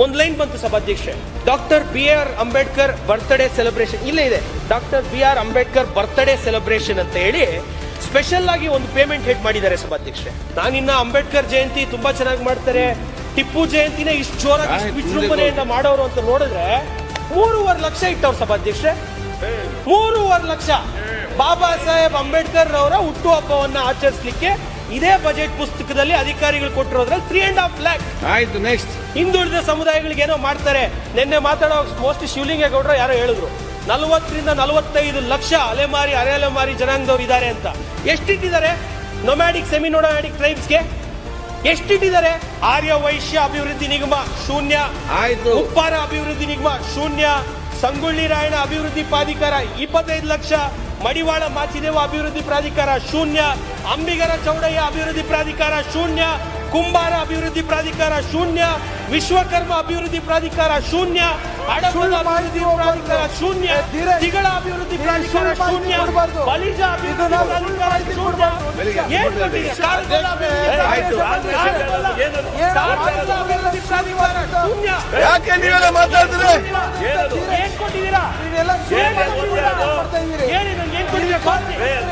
ಒಂದ್ ಲೈನ್ ಬಂತು ಸಭಾಧ್ಯಕ್ಷೆ. Doctor B R Ambedkar birthday celebration ಇಲ್ಲೇ ಇದೆ. Doctor B R Ambedkar birthday celebration ಅಂತ ಹೇಳಿ ಸ್ಪೆಷಲ್ ಆಗಿ ಒಂದು ಪೇಮೆಂಟ್ ಹೆಡ್ ಮಾಡಿದ್ದಾರೆ ಸಭಾಧ್ಯಕ್ಷೆ. ನಾನಿನ್ನ ಅಂಬೇಡ್ಕರ್ ಜಯಂತಿ ತುಂಬಾ ಚೆನ್ನಾಗಿ ಮಾಡ್ತಾರೆ. ಟಿಪ್ಪು ಜಯಂತಿನೇ ಇಷ್ಟು ಜೋರಾಗಿ ವಿಜೃಂಭಣೆಯಿಂದ ಮಾಡೋರು ಅಂತ ನೋಡಿದ್ರೆ ಮೂರುವರೆ ಲಕ್ಷ ಇಟ್ಟವ್ರು ಸಭಾಧ್ಯಕ್ಷೆ. ಮೂರುವರೆ ಲಕ್ಷ. ಬಾಬಾ ಸಾಹೇಬ್ ಅಂಬೇಡ್ಕರ್ ಅವರ ಹುಟ್ಟುಹಬ್ಬವನ್ನ ಆಚರಿಸಲಿಕ್ಕೆ ಇದೇ ಬಜೆಟ್ ಪುಸ್ತಕದಲ್ಲಿ ಅಧಿಕಾರಿಗಳು ಕೊಟ್ಟಿರೋದ್ರಲ್ಲಿ ತ್ರೀ ಅಂಡ್ ಹಾಫ್ ಲ್ಯಾಕ್ ಆಯ್ತು ನೆಕ್ಸ್ಟ್ ಹಿಂದುಳಿದ ಸಮುದಾಯಗಳಿಗೆ ಏನೋ ಮಾಡ್ತಾರೆ. ನಿನ್ನೆ ಮಾತಾಡೋ ಮೋಸ್ಟ್ ಶಿವಲಿಂಗೇಗೌಡರು ಯಾರೋ ಹೇಳಿದ್ರು. ನಲವತ್ತರಿಂದ ನಲವತ್ತೈದು ಲಕ್ಷ ಅಲೆಮಾರಿ ಅರೆ ಅಲೆಮಾರಿ ಜನಾಂಗದವ್ರು ಇದ್ದಾರೆ ಅಂತ. ಎಷ್ಟಿಟ್ಟಿದ್ದಾರೆ? ನೊಮ್ಯಾಡಿಕ್ ಸೆಮಿ ನೊಮ್ಯಾಡಿಕ್ ಟ್ರೈಬ್ಸ್ಗೆ ಎಷ್ಟಿಟ್ಟಿದ್ದಾರೆ? ಆರ್ಯ ವೈಶ್ಯ ಅಭಿವೃದ್ಧಿ ನಿಗಮ ಶೂನ್ಯ. ಆಯ್ತು. ಉಪ್ಪಾರ ಅಭಿವೃದ್ಧಿ ನಿಗಮ ಶೂನ್ಯ. ಸಂಗೊಳ್ಳಿ ರಾಯಣ್ಣ ಅಭಿವೃದ್ಧಿ ಪ್ರಾಧಿಕಾರ ಇಪ್ಪತ್ತೈದು ಲಕ್ಷ. ಮಡಿವಾಳ ಮಾಚಿದೇವ ಅಭಿವೃದ್ಧಿ ಪ್ರಾಧಿಕಾರ ಶೂನ್ಯ ಅಂಬಿಗರ ಚೌಡಯ್ಯ ಅಭಿವೃದ್ಧಿ ಪ್ರಾಧಿಕಾರ ಶೂನ್ಯ ಕುಂಬಾರ ಅಭಿವೃದ್ಧಿ ಪ್ರಾಧಿಕಾರ ಶೂನ್ಯ ವಿಶ್ವಕರ್ಮ ಅಭಿವೃದ್ಧಿ ಪ್ರಾಧಿಕಾರ ಶೂನ್ಯ ಹಡಪದ ಅಭಿವೃದ್ಧಿ ಪ್ರಾಧಿಕಾರ ಶೂನ್ಯ ತಿಗಳ ಅಭಿವೃದ್ಧಿ ಪ್ರಾಧಿಕಾರ ಶೂನ್ಯ ಬಲಿಜ ಅಭಿವೃದ್ಧಿ ಪ್ರಾಧಿಕಾರ ಶೂನ್ಯ. ಏನ್